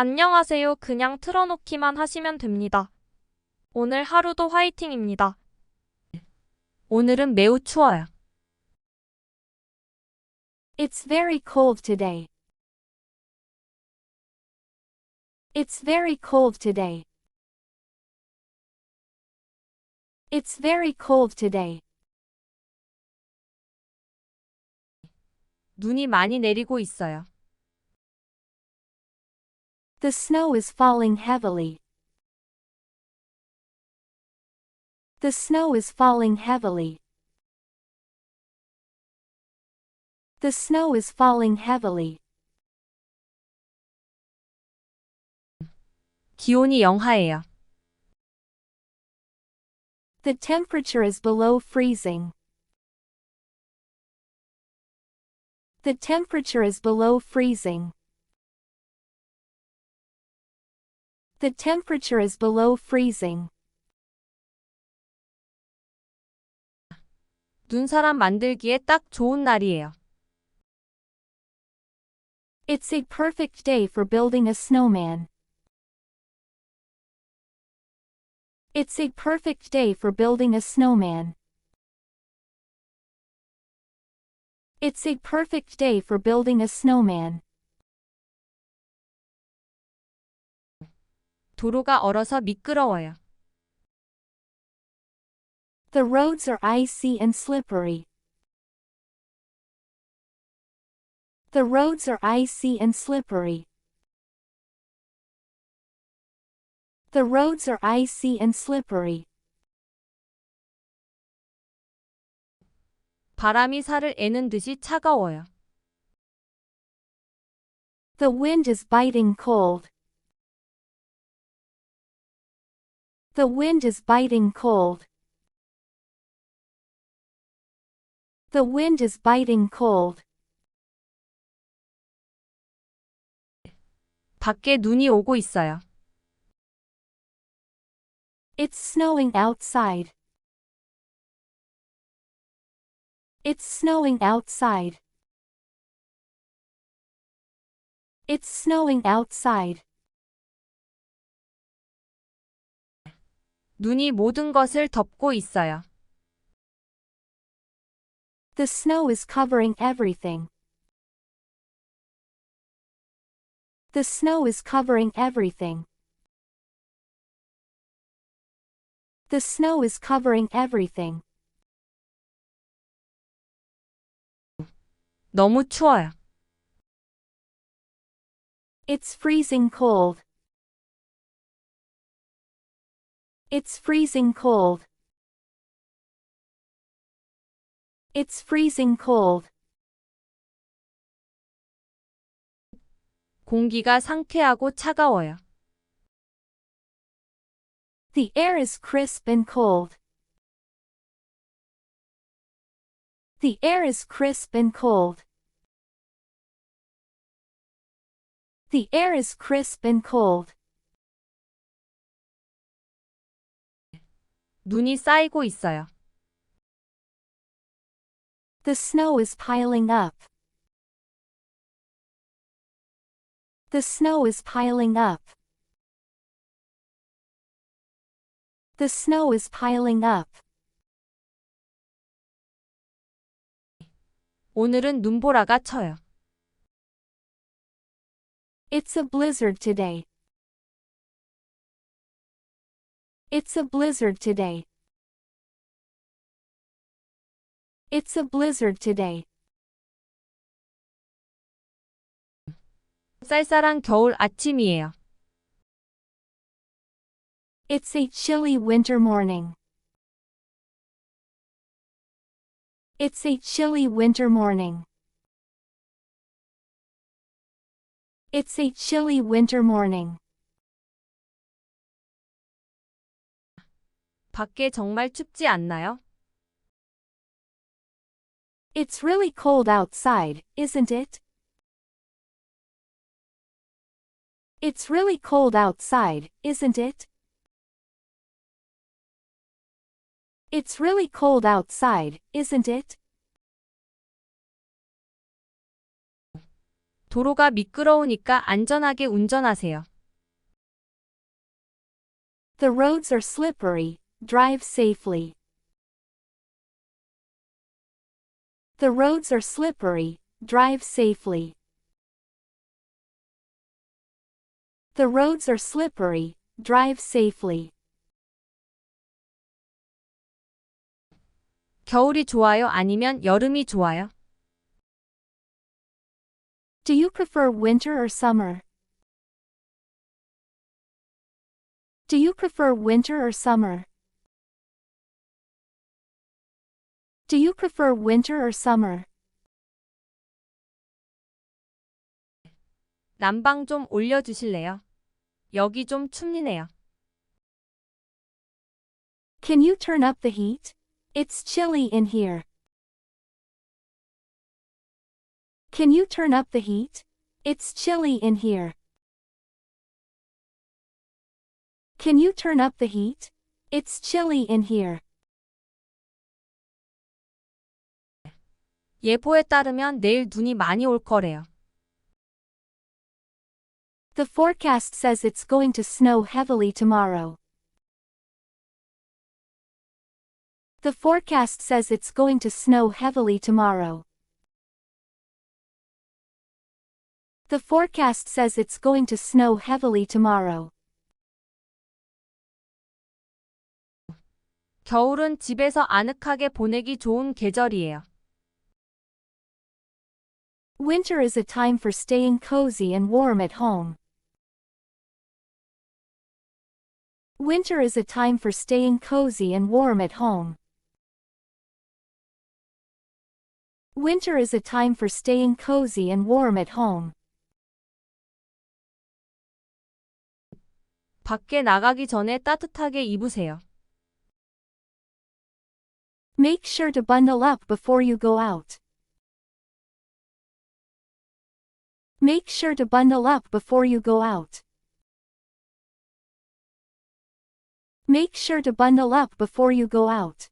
안녕하세요. 그냥 틀어놓기만 하시면 됩니다. 오늘 하루도 화이팅입니다. 오늘은 매우 추워요. It's very cold today. It's very cold today. It's very cold today. 눈이 많이 내리고 있어요. The snow is falling heavily. The snow is falling heavily. The snow is falling heavily. 기온이 영하예요. The temperature is below freezing. The temperature is below freezing. The temperature is below freezing. 눈사람 만들기에 딱 좋은 날이에요. It's a perfect day for building a snowman. It's a perfect day for building a snowman. It's a perfect day for building a snowman. 도로가 얼어서 미끄러워요. The roads are icy and slippery. The roads are icy and slippery. The roads are icy and slippery. 바람이 살을 애는 듯이 차가워요. The wind is biting cold. The wind is biting cold. The wind is biting cold. 밖에 눈이 오고 있어요. It's snowing outside. It's snowing outside. It's snowing outside. 눈이 모든 것을 덮고 있어요. The snow is covering everything. The snow is covering everything. The snow is covering everything. 너무 추워요. It's freezing cold. It's freezing cold. It's freezing cold. 공기가 상쾌하고 차가워요. The air is crisp and cold. The air is crisp and cold. The air is crisp and cold. 눈이 쌓이고 있어요. The snow is piling up. The snow is piling up. The snow is piling up. 오늘은 눈보라가 쳐요. It's a blizzard today. It's a blizzard today. It's a blizzard today. 쌀쌀한 겨울 아침이에요. It's a chilly winter morning. It's a chilly winter morning. It's a chilly winter morning. 밖에 정말 춥지 않나요? It's really cold outside, isn't it? It's really cold outside, isn't it? It's really cold outside, isn't it? 도로가 미끄러우니까 안전하게 운전하세요. The roads are slippery. Drive safely. The roads are slippery. Drive safely. The roads are slippery. Drive safely. 겨울이 좋아요? 아니면 여름이 좋아요? Do you prefer winter or summer? Do you prefer winter or summer? Do you prefer winter or summer? 난방 좀 올려주실래요? 여기 좀 춥리네요. Can you turn up the heat? It's chilly in here. Can you turn up the heat? It's chilly in here. Can you turn up the heat? It's chilly in here. 예보에 따르면 내일 눈이 많이 올 거래요. The forecast says it's going to snow heavily tomorrow. The forecast says it's going to snow heavily tomorrow. The forecast says it's going to snow heavily tomorrow. 겨울은 집에서 아늑하게 보내기 좋은 계절이에요. Winter is a time for staying cozy and warm at home. Winter is a time for staying cozy and warm at home. Winter is a time for staying cozy and warm at home. 밖에 나가기 전에 따뜻하게 입으세요. Make sure to bundle up before you go out. Make sure to bundle up before you go out. Make sure to bundle up before you go out.